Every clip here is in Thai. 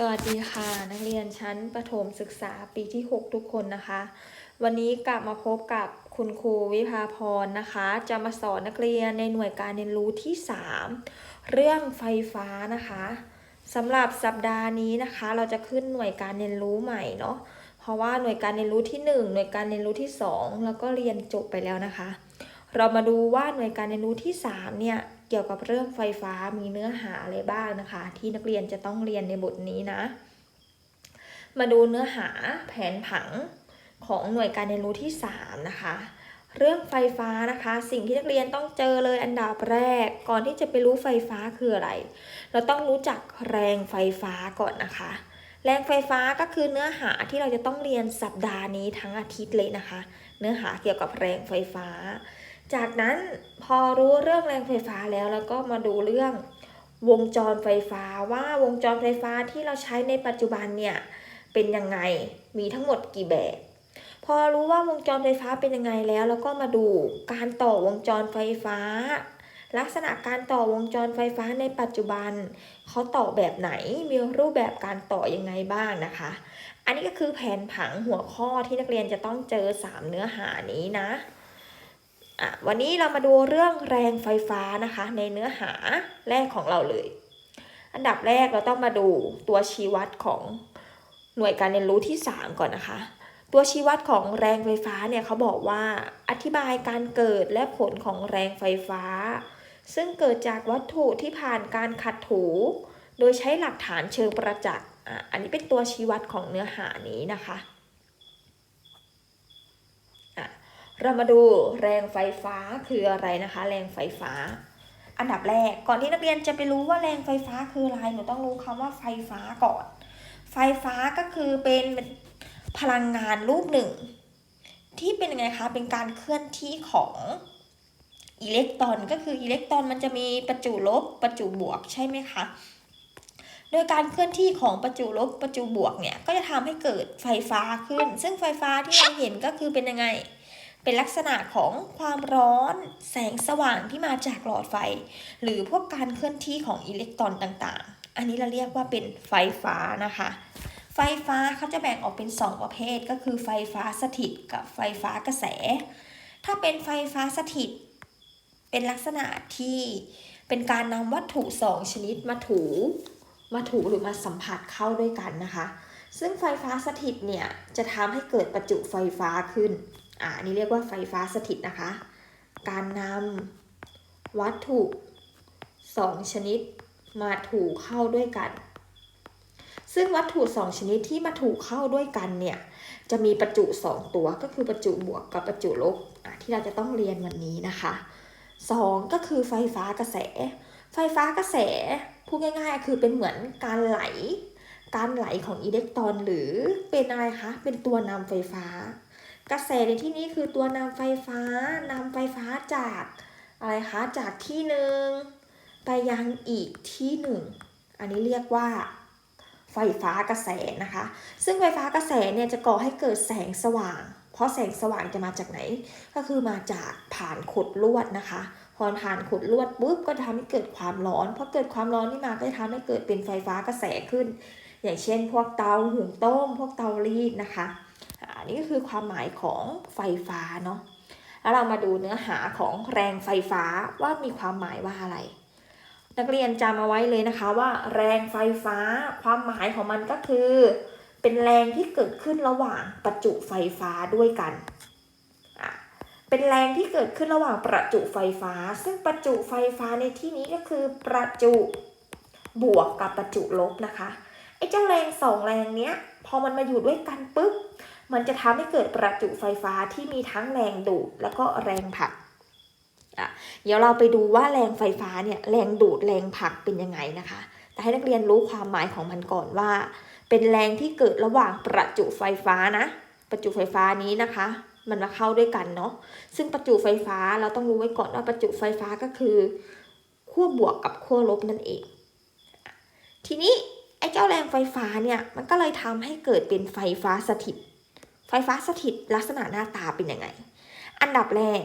สวัสดีค่ะ นักเรียนชั้นประถมศึกษาปีที่ 6 ทุกคนนะคะ วันนี้กลับมาพบกับคุณครูวิภาพรนะคะ จะมาสอนนักเรียนในหน่วยการเรียนรู้ที่ 3 เรื่องไฟฟ้านะคะสำหรับสัปดาห์นี้นะคะ เราจะขึ้นหน่วยการเรียนรู้ใหม่เนาะเพราะว่าหน่วยการเรียนรู้ที่ 1 หน่วยการเรียนรู้ที่ 2 แล้วก็เรียนจบไปแล้วนะคะ เรามาดูว่าหน่วยการเรียนรู้ที่ 3 เนี่ย เกี่ยวกับเรื่องไฟฟ้ามีเนื้อหาอะไรบ้างนะคะ ที่นักเรียนจะต้องเรียนในบทนี้นะ มาดูเนื้อหาแผนผังของหน่วยการเรียนรู้ที่ 3 นะคะ เรื่องไฟฟ้านะคะ สิ่งที่นักเรียนต้องเจอเลยอันดับแรก ก่อนที่จะไปรู้ไฟฟ้าคืออะไร เราต้องรู้จักแรงไฟฟ้าก่อนนะคะแรงไฟฟ้าก็คือเนื้อหาที่เราจะต้องเรียนสัปดาห์นี้ทั้งอาทิตย์เลยนะคะ เนื้อหาเกี่ยวกับแรงไฟฟ้า จากนั้นพอรู้เรื่องแรงไฟฟ้าแล้วแล้วก็มาดูเรื่องวงจรไฟฟ้าว่าวงจรไฟฟ้าที่เราใช้ในปัจจุบันเนี่ยเป็นยังไงมีทั้งหมดกี่แบบ พอรู้ว่าวงจรไฟฟ้าเป็นยังไงแล้ว แล้วก็มาดูการต่อวงจรไฟฟ้า ลักษณะการต่อวงจรไฟฟ้าในปัจจุบันเขาต่อแบบไหนมีรูปแบบการต่อยังไงบ้างนะคะ อันนี้ก็คือแผนผังหัวข้อที่นักเรียนจะต้องเจอ 3 เนื้อหานี้นะอะ วันนี้เรามาดูเรื่องแรงไฟฟ้านะคะในเนื้อหาแรกของเราเลย อันดับแรกเราต้องมาดูตัวชี้วัดของหน่วยการเรียนรู้ที่ 3 ก่อนนะคะ ตัวชี้วัดของแรงไฟฟ้าเนี่ยเขาบอกว่าอธิบายการเกิดและผลของแรงไฟฟ้า ซึ่งเกิดจากวัตถุที่ผ่านการขัดถู โดยใช้หลักฐานเชิงประจักษ์อันนี้เป็นตัวชี้วัดของเนื้อหานี้นะคะ เรามาดูแรงไฟฟ้าคืออะไรนะคะ แรงไฟฟ้า อันดับแรกก่อนที่นักเรียนจะไปรู้ว่าแรงไฟฟ้าคืออะไรหนูต้องรู้คำว่าไฟฟ้าก่อน ไฟฟ้าก็คือเป็นพลังงานรูปหนึ่ง ที่เป็นยังไงคะเป็นการเคลื่อนที่ของอิเล็กตรอนก็คืออิเล็กตรอนมันจะมีประจุลบประจุบวกใช่ไหมคะโดยการเคลื่อนที่ของประจุลบประจุบวกเนี่ยก็จะทำให้เกิดไฟฟ้าขึ้น ซึ่งไฟฟ้าที่เราเห็นก็คือเป็นยังไง เป็นลักษณะของความร้อน แสงสว่างที่มาจากหลอดไฟ หรือพวกการเคลื่อนที่ของอิเล็กตรอนต่างๆ อันนี้เราเรียกว่าเป็นไฟฟ้านะคะ ไฟฟ้าเขาจะแบ่งออกเป็น 2 ประเภทก็คือไฟฟ้าสถิตกับไฟฟ้ากระแส ถ้าเป็นไฟฟ้าสถิต เป็นลักษณะที่เป็นการนำวัตถุ2ชนิดมาถูมาถูหรือมาสัมผัสเข้าด้วยกันนะคะ ซึ่งไฟฟ้าสถิตเนี่ยจะทำให้เกิดประจุไฟฟ้าขึ้น อ่านี่เรียกว่าไฟฟ้าสถิตนะคะ การนำวัตถุ2ชนิดมาถูกเข้าด้วยกัน ซึ่งวัตถุ2ชนิดที่มาถูกเข้าด้วยกันเนี่ย จะมีประจุ2ตัวก็คือประจุบวกกับประจุลบอะที่เราจะต้องเรียนวันนี้นะคะ2ก็คือไฟฟ้ากระแส ไฟฟ้ากระแสพูดง่ายๆ คือเป็นเหมือนการไหล การไหลของอิเล็กตรอนหรือเป็นอะไรคะ เป็นตัวนำไฟฟ้า กระแสในที่นี้คือตัวนำไฟฟ้านำไฟฟ้าจากอะไรคะจากที่หนึ่งไปยังอีกที่หนึ่งอันนี้เรียกว่าไฟฟ้ากระแสนะคะ ซึ่งไฟฟ้ากระแสเนี่ยจะก่อให้เกิดแสงสว่าง เพราะแสงสว่างจะมาจากไหน ก็คือมาจากผ่านขดลวดนะคะ พอผ่านขดลวดปุ๊บก็จะทำให้เกิดความร้อน พอเกิดความร้อนนี่มาก็จะทำให้เกิดเป็นไฟฟ้ากระแสขึ้น อย่างเช่น พวกเตาหุงต้ม พวกเตารีดนะคะ นนี้ก็คือความหมายของไฟฟ้าเนาะแล้วเรามาดูเนื้อหาของแรงไฟฟ้าว่ามีความหมายว่าอะไร นักเรียนจำเอาไว้เลยนะคะว่า แรงไฟฟ้า ความหมายของมันก็คือ เป็นแรงที่เกิดขึ้นระหว่างประจุไฟฟ้าด้วยกัน เป็นแรงที่เกิดขึ้นระหว่างประจุไฟฟ้า ซึ่งประจุไฟฟ้าในที่นี้ก็คือประจุบวกกับประจุลบนะคะไอ้เจ้าแรงสองแรงเนี้ย พอมันมาอยู่ด้วยกันปุ๊บ มันจะทำให้เกิดประจุไฟฟ้าที่มีทั้งแรงดูดแล้วก็แรงผลักอะเดี๋ยวเราไปดูว่าแรงไฟฟ้าเนี่ยแรงดูดแรงผลักเป็นยังไงนะคะ แต่ให้นักเรียนรู้ความหมายของมันก่อนว่า เป็นแรงที่เกิดระหว่างประจุไฟฟ้านะ ประจุไฟฟ้านี้นะคะ มันมาเข้าด้วยกันเนาะ ซึ่งประจุไฟฟ้าเราต้องรู้ไว้ก่อนว่าประจุไฟฟ้าก็คือขั้วบวกกับขั้วลบนั่นเอง ทีนี้ไอ้เจ้าแรงไฟฟ้าเนี่ยมันก็เลยทำให้เกิดเป็นไฟฟ้าสถิต ไฟฟ้าสถิตลักษณะหน้าตาเป็นยังไง อันดับแรก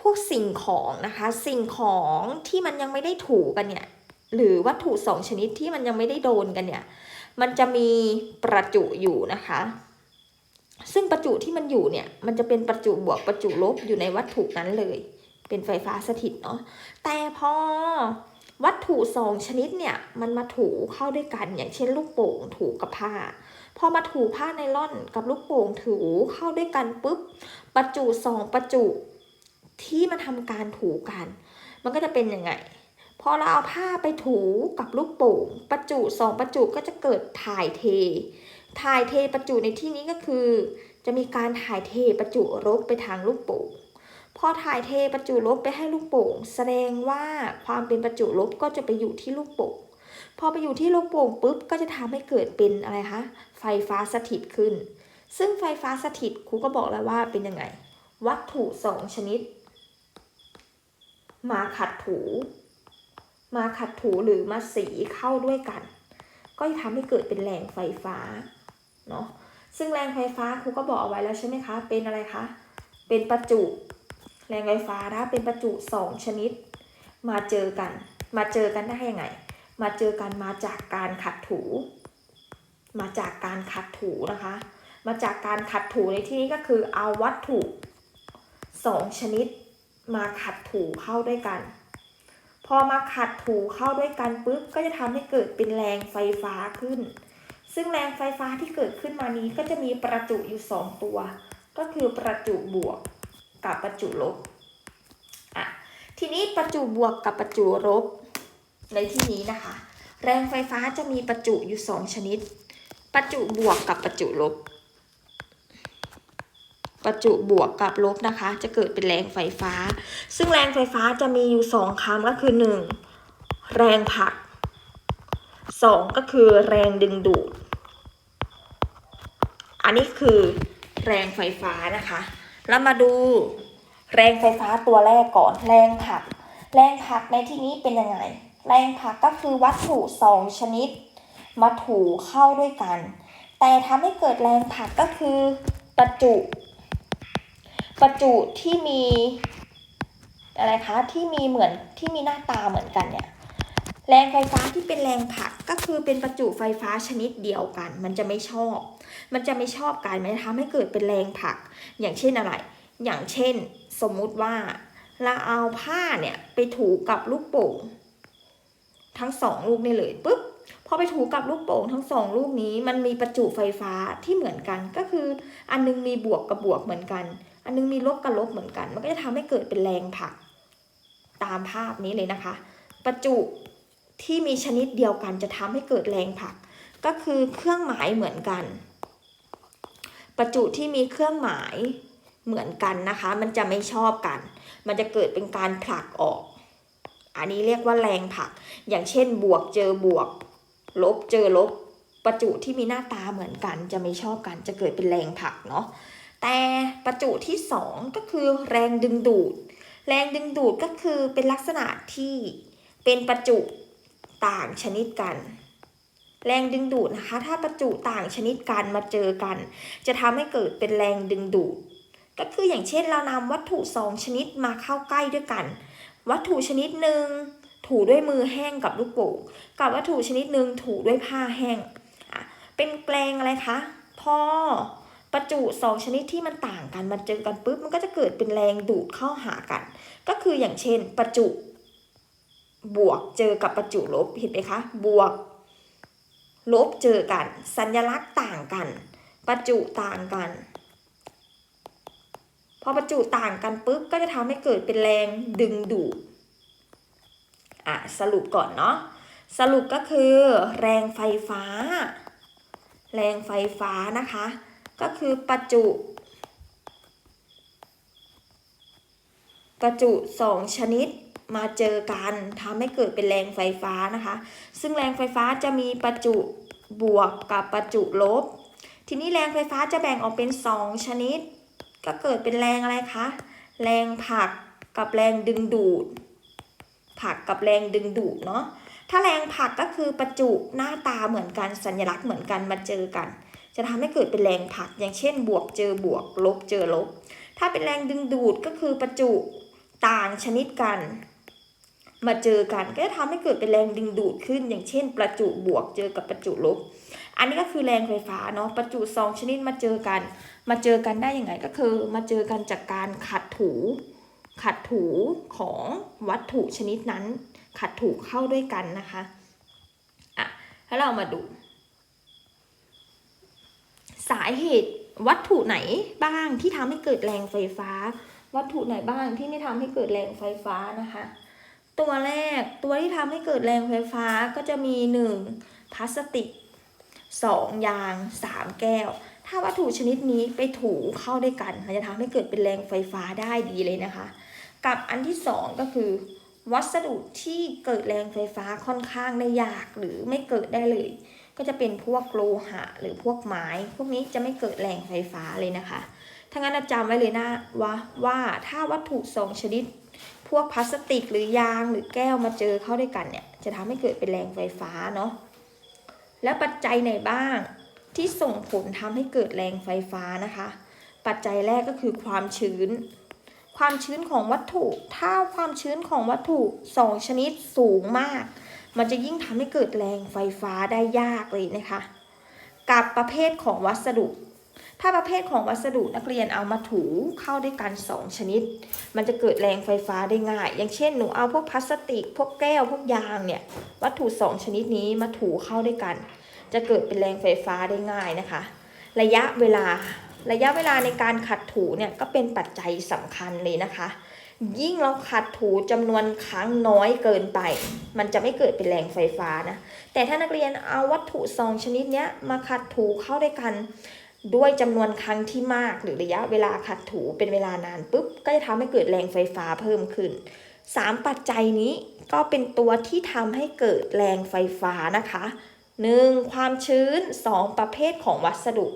พวกสิ่งของนะคะ สิ่งของที่มันยังไม่ได้ถูกันเนี่ย หรือวัตถุสองชนิดที่มันยังไม่ได้โดนกันเนี่ย มันจะมีประจุอยู่นะคะ ซึ่งประจุที่มันอยู่เนี่ย มันจะเป็นประจุบวกประจุลบอยู่ในวัตถุนั้นเลย เป็นไฟฟ้าสถิตเนาะ แต่พอวัตถุสองชนิดเนี่ย มันมาถูเข้าด้วยกัน อย่างเช่นลูกโป่งถูกับผ้า พอมาถูผ้าไนล่อนกับลูกโป่งถูเข้าด้วยกันปุ๊บประจุสองประจุที่มาทำการถูกัน มันก็จะเป็นยังไงพอเราเอาผ้าไปถูกับลูกโป่งประจุสองประจุก็จะเกิดถ่ายเท ถ่ายเทประจุในที่นี้ก็คือ จะมีการถ่ายเทประจุลบไปทางลูกโป่งพอถ่ายเทประจุลบไปให้ลูกโป่ง แสดงว่าความเป็นประจุลบก็จะไปอยู่ที่ลูกโป่ง พอไปอยู่ที่ลูกโป่งปุ๊บก็จะทำให้เกิดเป็นอะไรคะไฟฟ้าสถิตขึ้น ซึ่งไฟฟ้าสถิตครูก็บอกแล้วว่าเป็นยังไง วัตถุสองชนิด มาขัดถู มาขัดถูหรือมาสีเข้าด้วยกัน ก็จะทำให้เกิดเป็นแรงไฟฟ้าเนาะซึ่งแรงไฟฟ้าครูก็บอกเอาไว้แล้วใช่ไหมคะ เป็นอะไรคะ เป็นประจุ แรงไฟฟ้านะเป็นประจุสองชนิด มาเจอกัน มาเจอกันได้ยังไง มาเจอกันมาจากการขัดถู มาจากการขัดถูนะคะ มาจากการขัดถูในที่นี้ก็คือเอาวัตถุสองชนิดมาขัดถูเข้าด้วยกัน พอมาขัดถูเข้าด้วยกันปุ๊บก็จะทำให้เกิดเป็นแรงไฟฟ้าขึ้น ซึ่งแรงไฟฟ้าที่เกิดขึ้นมานี้ก็จะมีประจุอยู่สองตัว ก็คือประจุบวกกับประจุลบอะทีนี้ประจุบวกกับประจุลบ ในที่นี้นะคะ แรงไฟฟ้าจะมีประจุอยู่สองชนิด ประจุบวกกับประจุลบ ประจุบวกกับลบนะคะ จะเกิดเป็นแรงไฟฟ้า ซึ่งแรงไฟฟ้าจะมีอยู่สองคำก็คือหนึ่งแรงผลักสองก็คือแรงดึงดูด อันนี้คือแรงไฟฟ้านะคะ แล้วมาดูแรงไฟฟ้าตัวแรกก่อน แรงผลัก แรงผลักในที่นี้เป็นยังไง แรงผลักก็คือวัตถุสองชนิด มาถูเข้าด้วยกัน แต่ทำให้เกิดแรงผลักก็คือประจุ ประจุที่มีอะไรคะที่มีเหมือนที่มีหน้าตาเหมือนกันเนี่ยแรงไฟฟ้าที่เป็นแรงผลักก็คือเป็นประจุไฟฟ้าชนิดเดียวกัน มันจะไม่ชอบ มันจะไม่ชอบกันมันจะทำให้เกิดเป็นแรงผลัก อย่างเช่นอะไร อย่างเช่น สมมุติว่าเราเอาผ้าเนี่ยไปถูกับลูกโป่ง ทั้งสองลูกนี่เลยปุ๊บพอไปถูกับลูกโป่งทั้งสองลูกนี้มันมีประจุไฟฟ้าที่เหมือนกัน ก็คืออันนึงมีบวกกับบวกเหมือนกัน อันนึงมีลบกับลบเหมือนกัน มันก็จะทำให้เกิดเป็นแรงผลักตามภาพนี้เลยนะคะ ประจุที่มีชนิดเดียวกันจะทำให้เกิดแรงผลัก ก็คือเครื่องหมายเหมือนกัน ประจุที่มีเครื่องหมายเหมือนกันนะคะ มันจะไม่ชอบกัน มันจะเกิดเป็นการผลักออก อันนี้เรียกว่าแรงผลัก อย่างเช่นบวกเจอบวก ลบเจอลบ ประจุที่มีหน้าตาเหมือนกันจะไม่ชอบกันจะเกิดเป็นแรงผลักเนาะแต่ประจุที่สองก็คือแรงดึงดูด แรงดึงดูดก็คือเป็นลักษณะที่เป็นประจุต่างชนิดกัน แรงดึงดูดนะคะ ถ้าประจุต่างชนิดกันมาเจอกัน จะทำให้เกิดเป็นแรงดึงดูด ก็คืออย่างเช่นเรานำวัตถุสองชนิดมาเข้าใกล้ด้วยกัน วัตถุชนิดหนึ่งถูด้วยมือแห้งกับลูกโป่งกับวัตถุชนิดหนึ่งถูด้วยผ้าแห้งอะเป็นแกลงอะไรคะพอประจุสองชนิดที่มันต่างกันมาเจอกันปุ๊บมันก็จะเกิดเป็นแรงดูดเข้าหากัน ก็คืออย่างเช่น ประจุ บวกเจอกับประจุลบเห็นไหมคะ บวก ลบเจอกัน สัญลักษณ์ต่างกัน ประจุต่างกัน พอประจุต่างกันปุ๊บก็จะทำให้เกิดเป็นแรงดึงดูดอะสรุปก่อนเนาะสรุปก็คือแรงไฟฟ้า แรงไฟฟ้านะคะ ก็คือประจุ ประจุสองชนิดมาเจอกันทำให้เกิดเป็นแรงไฟฟ้านะคะ ซึ่งแรงไฟฟ้าจะมีประจุบวกกับประจุลบ ทีนี้แรงไฟฟ้าจะแบ่งออกเป็น 2 ชนิด ก็เกิดเป็นแรงอะไรคะ แรงผลักกับแรงดึงดูดผลักกับแรงดึงดูดเนาะ ถ้าแรงผลักก็คือประจุหน้าตาเหมือนกันสัญลักษณ์เหมือนกันมาเจอกัน จะทำให้เกิดเป็นแรงผลัก อย่างเช่น บวกเจอบวก ลบเจอลบ ถ้าเป็นแรงดึงดูดก็คือประจุต่างชนิดกัน มาเจอกันก็จะทำให้เกิดเป็นแรงดึงดูดขึ้น อย่างเช่น ประจุบวกเจอกับประจุลบ อันนี้ก็คือแรงไฟฟ้าเนาะประจุสองชนิดมาเจอกัน มาเจอกันได้ยังไงก็คือ มาเจอกันจากการขัดถูขัดถูของวัตถุชนิดนั้น ขัดถูเข้าด้วยกันนะคะอะแล้วเรามาดู สาเหตุวัตถุไหนบ้างที่ทำให้เกิดแรงไฟฟ้า วัตถุไหนบ้างที่ไม่ทำให้เกิดแรงไฟฟ้านะคะ ตัวแรกตัวที่ทำให้เกิดแรงไฟฟ้าก็จะมีหนึ่งพลาสติกสองยางสามแก้ว ถ้าวัตถุชนิดนี้ไปถูเข้าด้วยกัน มันจะทำให้เกิดเป็นแรงไฟฟ้าได้ดีเลยนะคะ กับอันที่สองก็คือ วัสดุที่เกิดแรงไฟฟ้าค่อนข้างได้ยากหรือไม่เกิดได้เลย ก็จะเป็นพวกโลหะ หรือพวกไม้ พวกนี้จะไม่เกิดแรงไฟฟ้าเลยนะคะถ้างั้นจำไว้เลยนะว่าว่าถ้าวัตถุสองชนิด พวกพลาสติกหรือยางหรือแก้วมาเจอเข้าด้วยกันเนี่ยจะทำให้เกิดเป็นแรงไฟฟ้าเนาะแล้วปัจจัยไหนบ้าง ที่ส่งผลทำให้เกิดแรงไฟฟ้านะคะ ปัจจัยแรกก็คือความชื้น ความชื้นของวัตถุ ถ้าความชื้นของวัตถุสองชนิดสูงมาก มันจะยิ่งทำให้เกิดแรงไฟฟ้าได้ยากเลยนะคะ กับประเภทของวัสดุ ถ้าประเภทของวัสดุนักเรียนเอามาถูเข้าด้วยกัน2ชนิด มันจะเกิดแรงไฟฟ้าได้ง่าย อย่างเช่นหนูเอาพวกพลาสติก พวกแก้ว พวกยางเนี่ย วัตถุ2ชนิดนี้มาถูเข้าด้วยกัน จะเกิดเป็นแรงไฟฟ้าได้ง่ายนะคะ ระยะเวลาระยะเวลาในการขัดถูเนี่ยก็เป็นปัจจัยสำคัญเลยนะคะ ยิ่งเราขัดถูจำนวนครั้งน้อยเกินไป มันจะไม่เกิดเป็นแรงไฟฟ้านะแต่ถ้านักเรียนเอาวัตถุสองชนิดเนี้ยมาขัดถูเข้าด้วยกันด้วยจำนวนครั้งที่มากหรือระยะเวลาขัดถูเป็นเวลานานปุ๊บ ก็จะทำให้เกิดแรงไฟฟ้าเพิ่มขึ้น 3 ปัจจัยนี้ก็เป็นตัวที่ทำให้เกิดแรงไฟฟ้านะคะ 1. ความชื้น 2. ประเภทของวัสดุ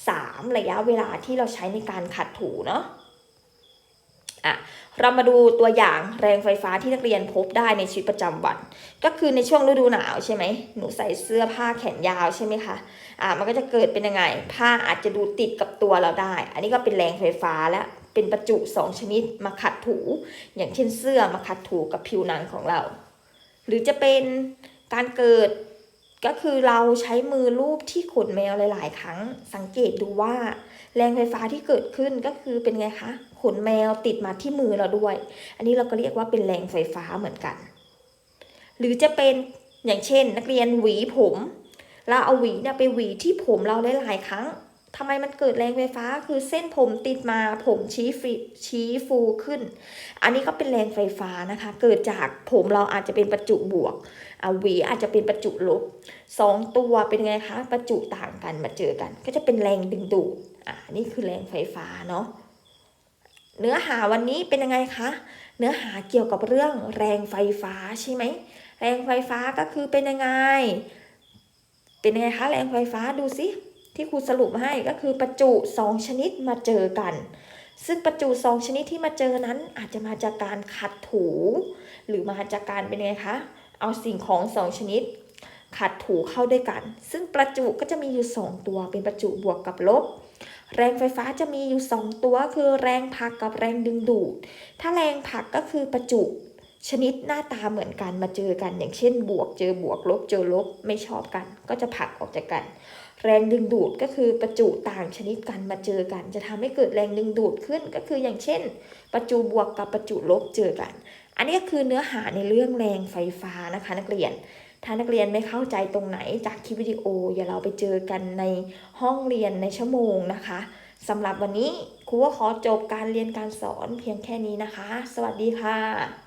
3. ระยะเวลาที่เราใช้ในการขัดถูเนาะอะเรามาดูตัวอย่างแรงไฟฟ้าที่นักเรียนพบได้ในชีวิตประจำวัน ก็คือในช่วงฤดูหนาวใช่ไหมหนูใส่เสื้อผ้าแขนยาวใช่ไหมคะอะมันก็จะเกิดเป็นยังไง ผ้าอาจจะดูติดกับตัวเราได้ อันนี้ก็เป็นแรงไฟฟ้าแล้วเป็นประจุ 2 ชนิดมาขัดถู อย่างเช่นเสื้อมาขัดถูกับผิวหนังของเรา หรือจะเป็นการเกิด ก็คือเราใช้มือลูบที่ขนแมวหลาย ๆ ครั้ง สังเกตดูว่า แรงไฟฟ้าที่เกิดขึ้นก็คือเป็นไงคะขนแมวติดมาที่มือเราด้วย อันนี้เราก็เรียกว่าเป็นแรงไฟฟ้าเหมือนกัน หรือจะเป็นอย่างเช่น นักเรียนหวีผม เราเอาหวีเนี่ยไปหวีที่ผมเราหลาย ๆ ครั้ง ทำไมมันเกิดแรงไฟฟ้าคือเส้นผมติดมาผมชี้ฟีชี้ฟูขึ้น อันนี้ก็เป็นแรงไฟฟ้านะคะ เกิดจากผมเราอาจจะเป็นประจุบวกอาวีอาจจะเป็นประจุลบสองตัวเป็นไงคะประจุต่างกันมาเจอกัน ก็จะเป็นแรงดึงดูดอ่านี่คือแรงไฟฟ้าเนาะเนื้อหาวันนี้เป็นยังไงคะ เนื้อหาเกี่ยวกับเรื่องแรงไฟฟ้าใช่ไหมแรงไฟฟ้าก็คือเป็นยังไง เป็นยังไงคะแรงไฟฟ้าดูสิ ที่ครูสรุปให้ก็คือประจุ 2 ชนิดมาเจอกัน ซึ่งประจุ 2 ชนิดที่มาเจอนั้นอาจจะมาจากการขัดถู หรือมาจากการเป็นไงคะเอาสิ่งของ 2 ชนิด ขัดถูเข้าด้วยกัน ซึ่งประจุก็จะมีอยู่ 2 ตัวเป็นประจุบวกกับลบ แรงไฟฟ้าจะมีอยู่ 2 ตัวคือแรงผลักกับแรงดึงดูด ถ้าแรงผลักก็คือประจุ ชนิดหน้าตาเหมือนกันมาเจอกัน อย่างเช่น บวกเจอบวกลบเจอลบไม่ชอบกัน ก็จะผลักออกจากกัน แรงดึงดูดก็คือประจุต่างชนิดกันมาเจอกัน จะทำให้เกิดแรงดึงดูดขึ้นก็คืออย่างเช่น ประจุบวกกับประจุลบเจอกัน อันนี้ก็คือเนื้อหาในเรื่องแรงไฟฟ้านะคะ นักเรียน ถ้านักเรียนไม่เข้าใจตรงไหนจากคลิปวิดีโออย่าเราไปเจอกันในห้องเรียนในชั่วโมงนะคะสำหรับวันนี้ครูก็ขอจบการเรียนการสอนเพียงแค่นี้นะคะ สวัสดีค่ะ